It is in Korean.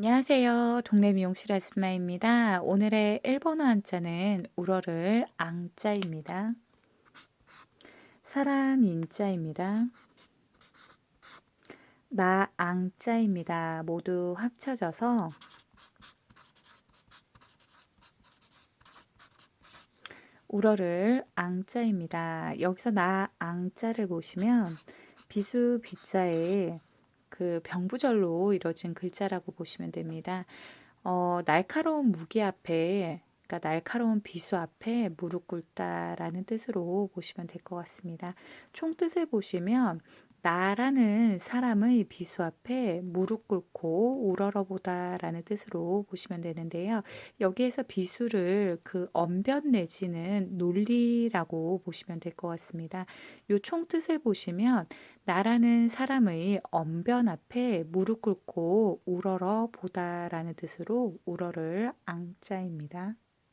안녕하세요. 동네 미용실 아줌마입니다. 오늘의 일본어 한자는 울어를 앙자입니다. 사람 인자입니다. 나 앙자입니다. 모두 합쳐져서 울어를 앙자입니다. 여기서 나 앙자를 보시면 비수 비자에 그 병부절로 이루어진 글자라고 보시면 됩니다. 어, 날카로운 무기 앞에 그러니까 날카로운 비수 앞에 무릎 꿇다라는 뜻으로 보시면 될 것 같습니다. 총 뜻을 보시면 나라는 사람의 비수 앞에 무릎 꿇고 우러러보다라는 뜻으로 보시면 되는데요. 여기에서 비수를 그 언변 내지는 논리라고 보시면 될 것 같습니다. 요 총뜻을 보시면 나라는 사람의 언변 앞에 무릎 꿇고 우러러 보다라는 뜻으로 우러를 앙자입니다.